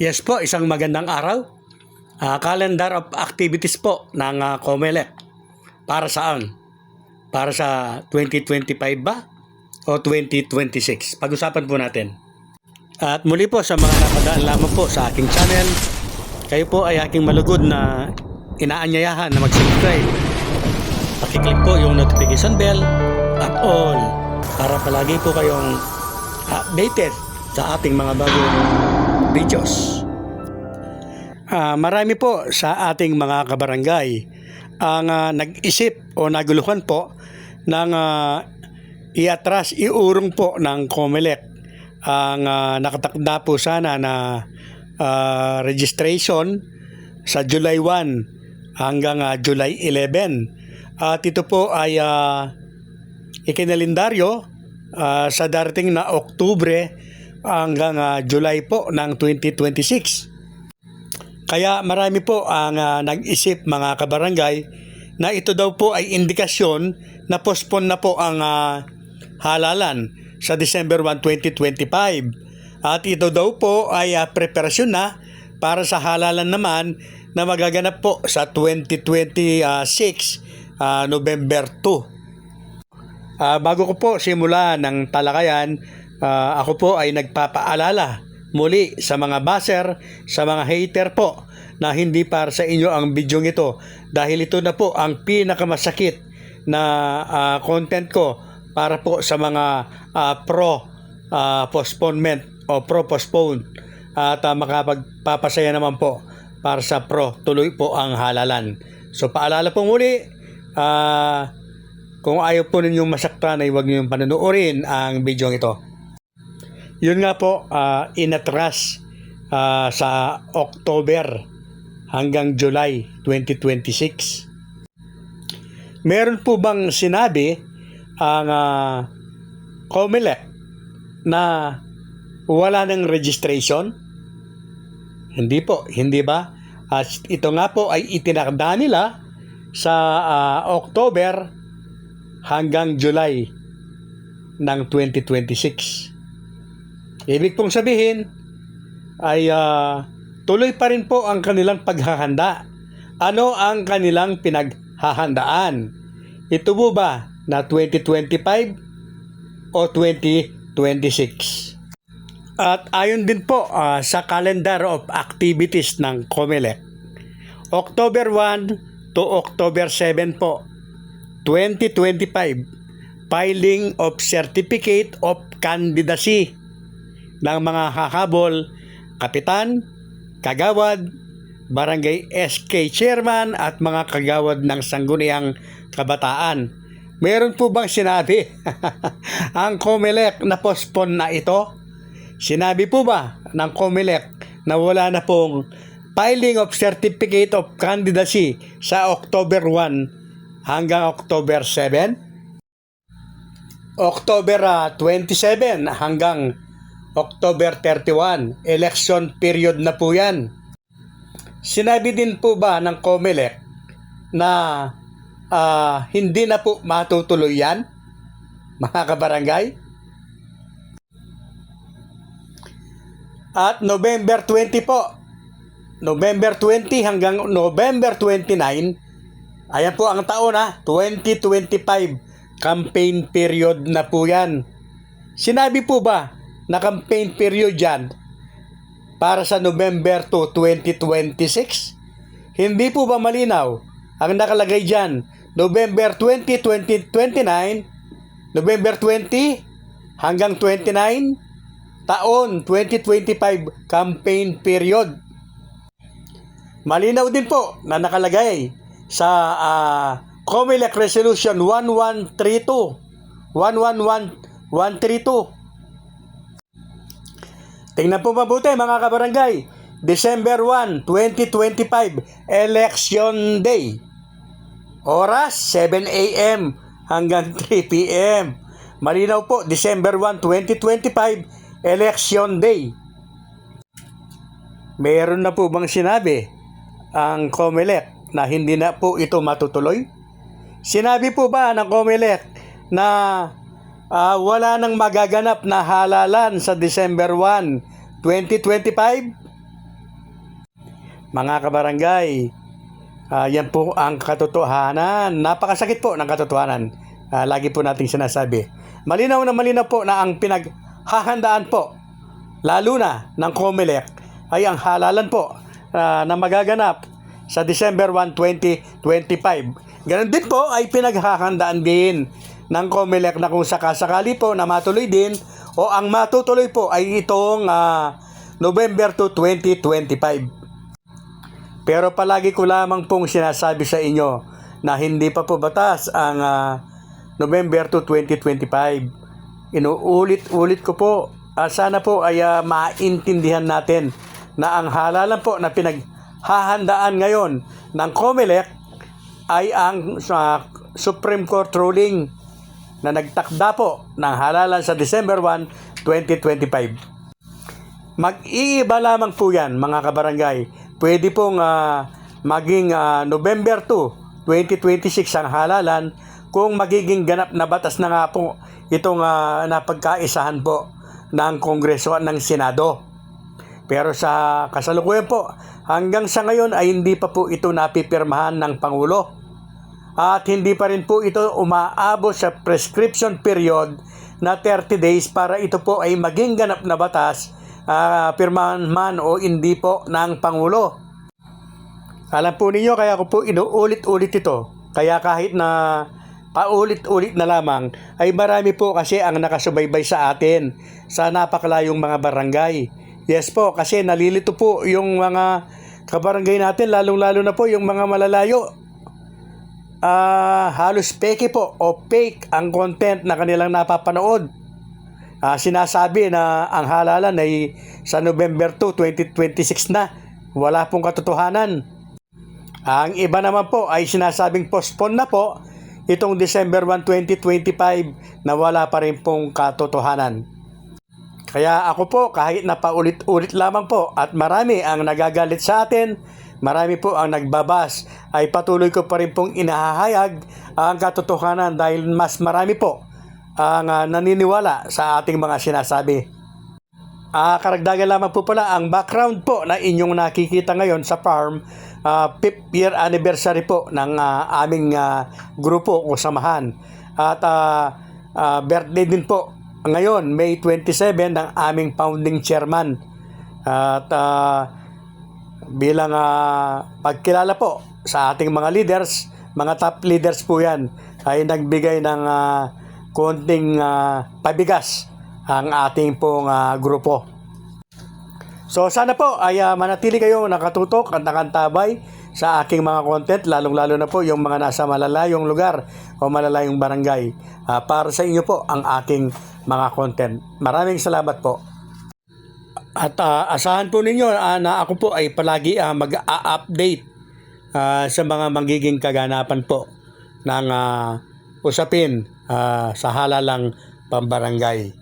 Yes po, isang magandang araw. Ah, calendar of activities po ng uh, COMELEC. Para saan? Para sa 2025 ba? O 2026? Pag-usapan po natin. At muli po sa mga napadaan lamang po sa aking channel, kayo po ay aking malugod na inaanyayahan na mag-subscribe. Pakiclick po yung notification bell at all para palagi po kayong updated sa ating mga bagong videos. Ah, marami po sa ating mga kabarangay ang ah, nag-isip o naguluhan po ng ah, iatras, iurong po ng COMELEC ang ah, nakatakda po sana na ah, registration sa July 1 hanggang ah, July 11. At ito po ay ah, ikinalendaryo ah, sa darating na Oktubre hanggang ah, July po ng 2026. Kaya marami po ang ah, nag-isip mga kabarangay na ito daw po ay indikasyon na postpone na po ang ah, halalan sa December 1, 2025. At ito daw po ay ah, preparasyon na para sa halalan naman na magaganap po sa 2026 ah, November 2. Ah, bago ko po simula ng talakayan, ah, ako po ay nagpapaalala muli sa mga baser, sa mga hater po na hindi para sa inyo ang video ito dahil ito na po ang pinakamasakit na ah, content ko para po sa mga ah, pro ah, postponement o pro postpone at ah, makapagpapasaya naman po para sa pro tuloy po ang halalan. So paalala po muli ah kung ayaw po ninyong masaktan ay huwag ninyong panonoodin ang video ito. Yun nga po, ah, inatras ah, sa October hanggang July 2026. Meron po bang sinabi ang uh, COMELEC na wala ng registration? Hindi po, hindi ba? At ito nga po ay itinakda nila sa ah, October hanggang July ng 2026. Ibig pong sabihin ay ah, tuloy pa rin po ang kanilang paghahanda. Ano ang kanilang pinaghahandaan? Ito po ba na 2025 o 2026? At ayon din po ah, sa calendar of activities ng COMELEC, October 1 to October 7 po, 2025, filing of Certificate of Candidacy ng mga hahabol, kapitan, kagawad, barangay SK chairman at mga kagawad ng sangguniang kabataan. Meron po bang sinabi ang COMELEC na postpone na ito? Sinabi po ba ng COMELEC na wala na pong filing of Certificate of Candidacy sa October 1 hanggang October 7? October ah, 27 hanggang October 31, election period na po yan. Sinabi din po ba ng COMELEC na ah, hindi na po matutuloy yan, mga kabarangay? At November 20 po, November 20 hanggang November 29, ayan po ang taon ha, 2025 campaign period na po yan. Sinabi po ba na campaign period yan para sa November 2, 2026? Hindi po ba malinaw ang nakalagay dyan? November 20, 2029, November 20 hanggang 29, taon 2025 campaign period. Malinaw din po na nakalagay sa uh, COMELEC Resolution 1132 111132 Tingnan po mabuti mga kabarangay. December 1, 2025, Election Day. Oras, 7 a.m. hanggang 3 p.m. Malinaw po, December 1, 2025, Election Day. Meron na po bang sinabi ang COMELEC na hindi na po ito matutuloy? Sinabi po ba ng COMELEC na ah, wala nang magaganap na halalan sa December 1, 2025? mga kabarangay, ah, yan po ang katotohanan. Napakasakit po ng katotohanan. Ah, lagi po nating sinasabi. Malinaw na malinaw po na ang pinaghahandaan po, lalo na ng COMELEC, ay ang halalan po ah, na magaganap sa December 1, 2025. Ganon din po ay pinaghahandaan din ng COMELEC na kung sakasakali po na matuloy din o ang matutuloy po ay itong ah, November 2, 2025. Pero palagi ko lamang pong sinasabi sa inyo na hindi pa po batas ang ah, November 2, 2025. Inuulit-ulit ko po. ah, sana po ay ah, maintindihan natin na ang halalan po na pinaghahandaan ngayon ng COMELEC ay ang sa Supreme Court ruling na nagtakda po ng halalan sa December 1, 2025. Mag-iiba lamang po yan mga kabarangay. Pwede pong ah, maging ah, November 2, 2026 ang halalan kung magiging ganap na batas na nga po itong ah, napagkaisahan po ng Kongreso at ng Senado. Pero sa kasalukuyan po, hanggang sa ngayon ay hindi pa po ito napipirmahan ng Pangulo. At hindi pa rin po ito umaabot sa prescription period na 30 days para ito po ay maging ganap na batas, ah, pirmahan man o hindi po ng Pangulo. Alam po ninyo, kaya ko po inuulit-ulit ito. Kaya kahit na paulit-ulit na lamang, ay marami po kasi ang nakasubaybay sa atin sa napakalayong mga barangay. Yes po, kasi nalilito po yung mga kabarangay natin, lalong-lalo na po yung mga malalayo. Ah, halos peke po o fake ang content na kanilang napapanood. Ah, sinasabi na ang halalan ay sa November 2, 2026 na. Wala pong katotohanan. Ang iba naman po ay sinasabing postpone na po itong December 1, 2025 na wala pa rin pong katotohanan. Kaya ako po kahit na paulit-ulit lamang po at marami ang nagagalit sa atin, marami po ang nagbabas, ay patuloy ko pa rin pong inahahayag ang katotohanan dahil mas marami po ang ah, naniniwala sa ating mga sinasabi. Ah, karagdagan lamang po pala ang background po na inyong nakikita ngayon sa farm, ah, fifth year anniversary po ng ah, aming ah, grupo o samahan. At ah, ah, birthday din po ngayon, May 27 ng aming founding chairman. At ah, bilang ah, pagkilala po sa ating mga leaders, mga top leaders po yan, ay nagbigay ng ah, konting ah, pabigas ang ating pong ah, grupo. So sana po ay ah, manatili kayo nakatutok at nakantabay sa aking mga content, lalong-lalo na po yung mga nasa malalayong lugar o malalayong barangay. Ah, para sa inyo po ang aking mga content. Maraming salamat po. At ah, asahan po ninyo ah, na ako po ay palagi ah, mag-a-update ah, sa mga magiging kaganapan po ng ah, usapin ah, sa halalang pambarangay.